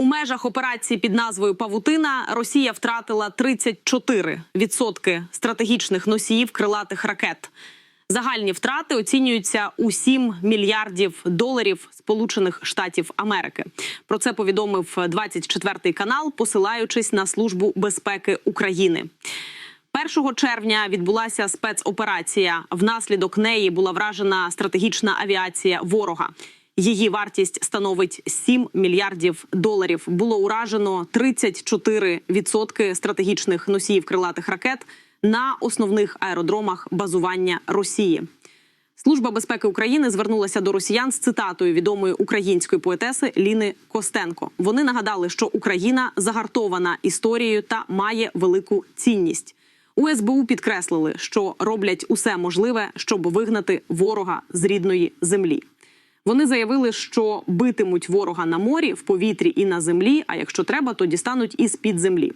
У межах операції під назвою Павутина Росія втратила 34% стратегічних носіїв крилатих ракет. Загальні втрати оцінюються у 7 мільярдів доларів Сполучених Штатів Америки. Про це повідомив 24 канал, посилаючись на службу безпеки України. 1 червня відбулася спецоперація. Внаслідок неї була вражена стратегічна авіація ворога. Її вартість становить 7 мільярдів доларів. Було уражено 34% стратегічних носіїв крилатих ракет на основних аеродромах базування Росії. Служба безпеки України звернулася до росіян з цитатою відомої української поетеси Ліни Костенко. Вони нагадали, що Україна загартована історією та має велику цінність. У СБУ підкреслили, що роблять усе можливе, щоб вигнати ворога з рідної землі. Вони заявили, що битимуть ворога на морі, в повітрі і на землі. А якщо треба, то дістануть із під землі.